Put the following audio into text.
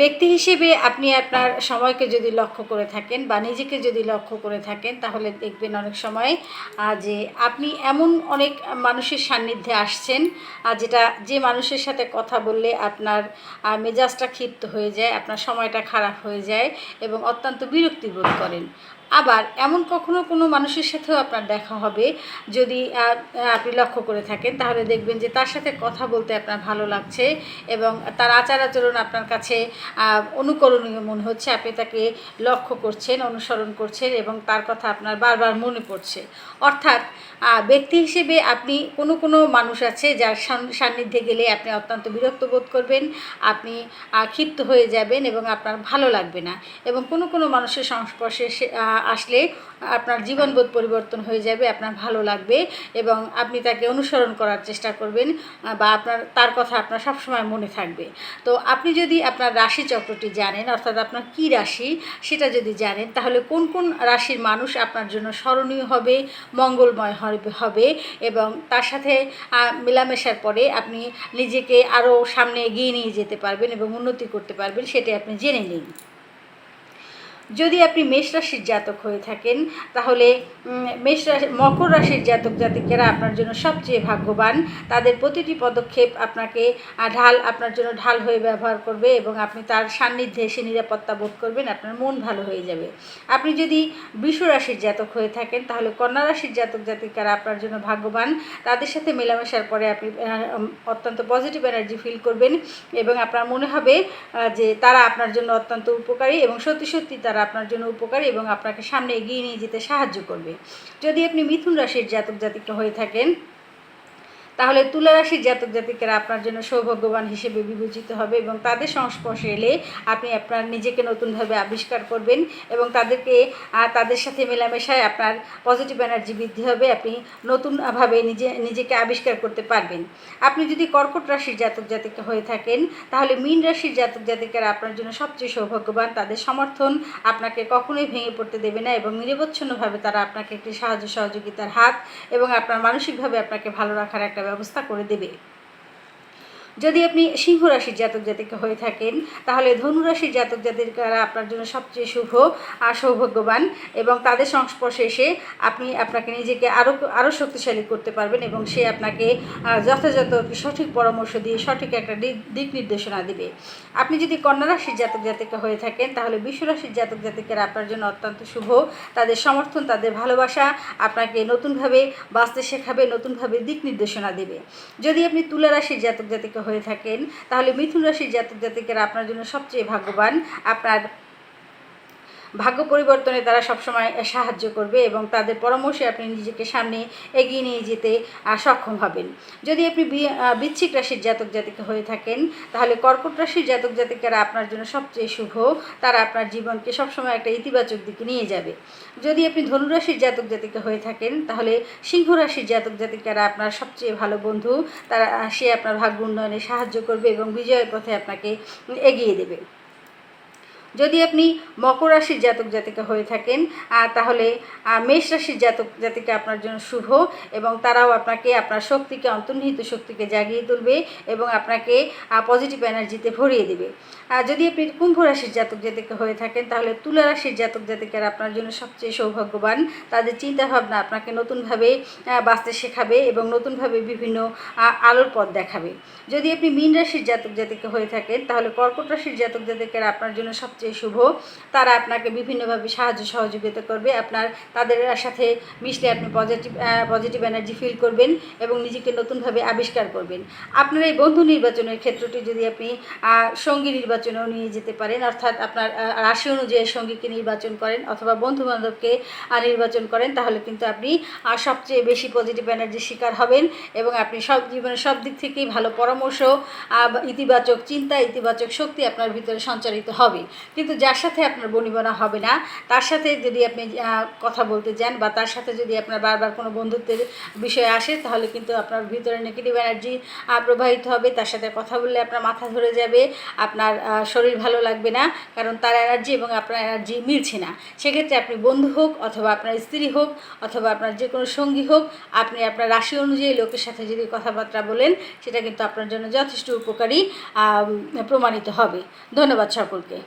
ব্যক্তি হিসেবে আপনি আপনার সময়কে যদি লক্ষ্য করে থাকেন বা নিজেকে যদি লক্ষ্য করে থাকেন, তাহলে দেখবেন অনেক সময় যে আপনি এমন অনেক মানুষের সান্নিধ্যে আসছেন যেটা যে মানুষের সাথে কথা বললে আপনার মেজাজটা ক্ষিপ্ত হয়ে যায়, আপনার সময়টা খারাপ হয়ে যায় এবং অত্যন্ত বিরক্তি বোধ করেন। আবার এমন কখনো কোনো মানুষের সাথেও আপনার দেখা হবে, যদি আপনি লক্ষ্য করে থাকেন, তাহলে দেখবেন যে তার সাথে কথা বলতে আপনার ভালো লাগছে এবং তার আচার আচরণ আপনার কাছে অনুকরণীয় মনে হচ্ছে। আপনি তাকে লক্ষ্য করছেন, অনুসরণ করছেন এবং তার কথা আপনার বারবার মনে পড়ছে। অর্থাৎ ব্যক্তি হিসেবে আপনি কোনো কোনো মানুষ আছে যার সান্নিধ্যে গেলে আপনি অত্যন্ত বিরক্ত বোধ করবেন, আপনি ক্ষিপ্ত হয়ে যাবেন এবং আপনার ভালো লাগবে না এবং কোনো কোনো মানুষের সংস্পর্শে আসলে আপনার জীবনবোধ পরিবর্তন হয়ে যাবে, আপনার ভালো লাগবে এবং আপনি তাকে অনুসরণ করার চেষ্টা করবেন বা আপনার, তার কথা আপনার সবসময় মনে থাকবে। তো আপনি যদি আপনার রাশি চক্রটি জানেন, অর্থাৎ আপনার কী রাশি সেটা যদি জানেন, তাহলে কোন কোন রাশির মানুষ আপনার জন্য স্মরণীয় হবে, মঙ্গলময় হবে এবং তার সাথে মেলামেশার পরে আপনি নিজেকে আরও সামনে এগিয়ে নিয়ে যেতে পারবেন এবং উন্নতি করতে পারবেন সেটি আপনি জেনে নিন। যদি আপনি মেষ রাশির জাতক হয়ে থাকেন, তাহলে মেষ রাশি মকর রাশির জাতক জাতিকেরা আপনার জন্য সবচেয়ে ভাগ্যবান। তাদের প্রতিটি পদক্ষেপ আপনাকে ঢাল, আপনার জন্য ঢাল হয়ে ব্যবহার করবে এবং আপনি তার সান্নিধ্যে এসে নিরাপত্তা বোধ করবেন, আপনার মন ভালো হয়ে যাবে। আপনি যদি বৃষ রাশির জাতক হয়ে থাকেন, তাহলে কন্যা রাশির জাতক জাতিকারা আপনার জন্য ভাগ্যবান। তাদের সাথে মেলামেশার পরে আপনি অত্যন্ত পজিটিভ এনার্জি ফিল করবেন এবং আপনার মনে হবে যে তারা আপনার জন্য অত্যন্ত উপকারী এবং সত্যি সত্যি তারা আপনার জন্য উপকারী এবং আপনাকে সামনে এগিয়ে নিয়ে যেতে সাহায্য করবে। যদি আপনি মিথুন রাশির জাতক জাতিকা হয়ে থাকেন তাহলে তুলা রাশির জাতক জাতিকেরা আপনার জন্য সৌভাগ্যবান হিসেবে বিবেচিত হবে এবং তাদের সংস্পর্শে এলে আপনি আপনার নিজেকে নতুনভাবে আবিষ্কার করবেন এবং তাদেরকে তাদের সাথে মেলামেশায় আপনার পজিটিভ এনার্জি বৃদ্ধি হবে, আপনি নতুনভাবে নিজে, নিজেকে আবিষ্কার করতে পারবেন। আপনি যদি কর্কট রাশির জাতক জাতিকা হয়ে থাকেন, তাহলে মীন রাশির জাতক জাতিকারা আপনার জন্য সবচেয়ে সৌভাগ্যবান। তাদের সমর্থন আপনাকে কখনোই ভেঙে পড়তে দেবে না এবং নিরবচ্ছিন্নভাবে তারা আপনাকে একটি সাহায্য সহযোগিতার হাত এবং আপনার মানসিকভাবে আপনাকে ভালো রাখার একটা ব্যবস্থা করে দেবে। যদি আপনি সিংহ রাশির জাতক জাতিকা হয়ে থাকেন, তাহলে ধনু রাশির জাতক জাতিকারা আপনার জন্য সবচেয়ে শুভ আর সৌভাগ্যবান এবং তাদের সংস্পর্শে এসে আপনি আপনাকে নিজেকে আরও আরও শক্তিশালী করতে পারবেন এবং সে আপনাকে যথাযথ সঠিক পরামর্শ দিয়ে সঠিক একটা দিক নির্দেশনা দেবে। আপনি যদি কন্যা রাশির জাতক জাতিকা হয়ে থাকেন, তাহলে বিশ্ব রাশির জাতক জাতিকারা আপনার জন্য অত্যন্ত শুভ। তাদের সমর্থন, তাদের ভালোবাসা আপনাকে নতুনভাবে বাঁচতে শেখাবে, নতুনভাবে দিক নির্দেশনা দেবে। যদি আপনি তুলা রাশির জাতক জাতিকা হয়ে থাকেন। তাহলে মিথুন রাশির জাতক জাতিকারা আপনার জন্য সবচেয়ে ভাগ্যবান। আপনার ভাগ্য পরিবর্তনে তারা সবসময় সাহায্য করবে এবং তাদের পরামর্শে আপনি নিজেকে সামনে এগিয়ে নিয়ে যেতে সক্ষম হবেন। যদি আপনি বি- আহ, বৃশ্চিক রাশির জাতক জাতিকা হয়ে থাকেন তাহলে কর্কট রাশির জাতক জাতিকারা আপনার জন্য সবচেয়ে শুভ। তারা আপনার জীবনকে সবসময় একটা ইতিবাচক দিকে নিয়ে যাবে। যদি আপনি ধনুরাশির জাতক জাতিকা হয়ে থাকেন তাহলে সিংহ রাশির জাতক জাতিকারা আপনার সবচেয়ে ভালো বন্ধু। তারা সে আপনার ভাগ্য উন্নয়নে সাহায্য করবে এবং বিজয়ের পথে আপনাকে এগিয়ে দেবে। যদি আপনি মকর রাশির জাতক জাতিকা হয়ে থাকেন তাহলে মেষ রাশির জাতক জাতিকা আপনার জন্য শুভ এবং তারাও আপনাকে, আপনার শক্তিকে, অন্তর্নিহিত শক্তিকে জাগিয়ে তুলবে এবং আপনাকে পজিটিভ এনার্জিতে ভরিয়ে দেবে। যদি আপনি কুম্ভ রাশির জাতক জাতিকা হয়ে থাকেন, তাহলে তুলা রাশির জাতক জাতিকারা আপনার জন্য সবচেয়ে সৌভাগ্যবান। তাদের চিন্তাভাবনা আপনাকে নতুনভাবে বাঁচতে শেখাবে এবং নতুনভাবে বিভিন্ন আলোর পথ দেখাবে। যদি আপনি মীন রাশির জাতক জাতিকা হয়ে থাকেন, তাহলে কর্কট রাশির জাতক জাতিকারা আপনার জন্য সবচেয়ে শুভ। তারা আপনাকে বিভিন্নভাবে সাহায্য সহযোগিতা করবে, আপনার, তাদের সাথে মিশলে আপনি পজিটিভ পজিটিভ এনার্জি ফিল করবেন এবং নিজেকে নতুনভাবে আবিষ্কার করবেন। আপনার এই বন্ধু নির্বাচনের ক্ষেত্রটি যদি আপনি সঙ্গী সঙ্গী নির্বাচনেও নিয়ে যেতে পারেন, অর্থাৎ আপনার রাশি অনুযায়ী সঙ্গীকে নির্বাচন করেন অথবা বন্ধু বান্ধবকে নির্বাচন করেন, তাহলে কিন্তু আপনি সবচেয়ে বেশি পজিটিভ এনার্জির শিকার হবেন এবং আপনি সব, জীবনের সব দিক থেকেই ভালো পরামর্শ ইতিবাচক চিন্তা, ইতিবাচক শক্তি আপনার ভিতরে সঞ্চারিত হবে। কিন্তু যার সাথে আপনার বনিবনা হবে না, তার সাথে যদি আপনি কথা বলতে যান বা তার সাথে যদি আপনার বারবার কোনো বন্ধুত্বের বিষয় আসে, তাহলে কিন্তু আপনার ভিতরে নেগেটিভ এনার্জি প্রবাহিত হবে, তার সাথে কথা বললে আপনার মাথা ধরে যাবে, আপনার শরীর ভালো লাগবে না, কারণ তার এনার্জি এবং আপনার এনার্জি মিলছে না। সেক্ষেত্রে আপনি বন্ধু হোক অথবা আপনার স্ত্রী হোক অথবা আপনার যে কোনো সঙ্গী হোক, আপনি আপনার রাশি অনুযায়ী লোকের সাথে যদি কথাবার্তা বলেন, সেটা কিন্তু আপনার জন্য যথেষ্ট উপকারী প্রমাণিত হবে। ধন্যবাদ সকলকে।